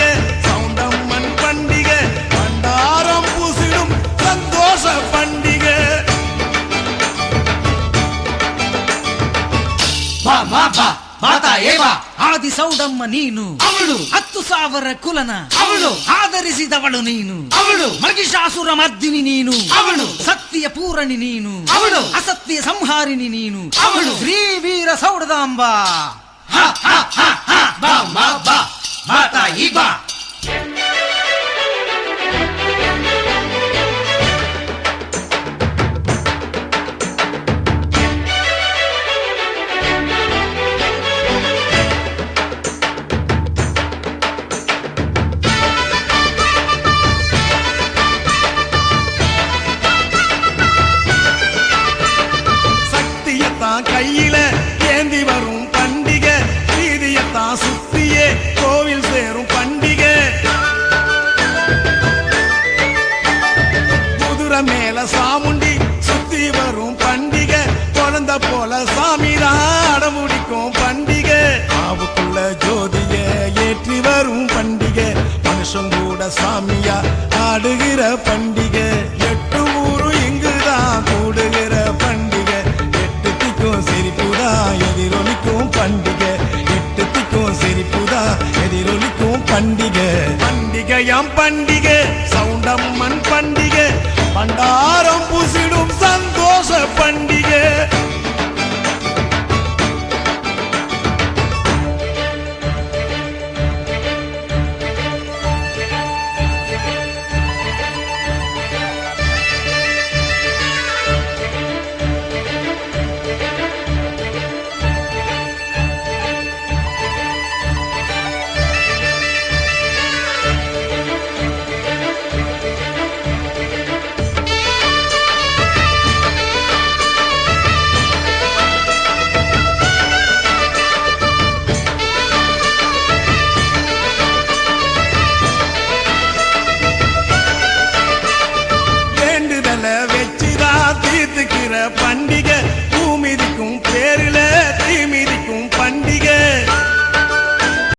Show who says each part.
Speaker 1: பண்டிகை சவுண்டம்மன் பண்டிகை ಮಾತಾ
Speaker 2: ಆದಿ ಸೌಡಮ್ಮ ನೀನು
Speaker 1: ಅವಳು
Speaker 2: ಹತ್ತು ಸಾವಿರ ಕುಲನ
Speaker 1: ಅವಳು
Speaker 2: ಆಧರಿಸಿದವಳು ನೀನು
Speaker 1: ಅವಳು
Speaker 2: ಮರ್ಗಿಷಾಸುರ ಮದ್ದಿನಿ ನೀನು
Speaker 1: ಅವಳು
Speaker 2: ಸತ್ಯ ಪೂರಣಿ ನೀನು
Speaker 1: ಅವಳು
Speaker 2: ಅಸತ್ಯ ಸಂಹಾರಿಣಿ ನೀನು
Speaker 1: ಅವಳು
Speaker 2: ಶ್ರೀ ವೀರ ಸೌಡದಾಂಬಾ
Speaker 3: また行く மேல சாமுண்டி சுத்தி வரும் பண்டிகை. குழந்த போல சாமி முடிக்கும் பண்டிகை. ஆவுக்குள்ள ஜோதிய ஏற்றி வரும் பண்டிகை. மனுஷன் கூட சாமியா ஆடுகிற பண்டிகை. எட்டு ஊரு இங்குதான் கூடுகிற பண்டிகை. எட்டு திக்கும் சிரிப்புதான் எதிரொலிக்கும் பண்டிகை. எட்டு திக்கும் சிரிப்புதான் எதிரொலிக்கும் பண்டிகை. பண்டிகையாம் பண்டிகை சவுண்டம்மன் பண்டிகை. பண்டாரம் பூசிடும் 낭비게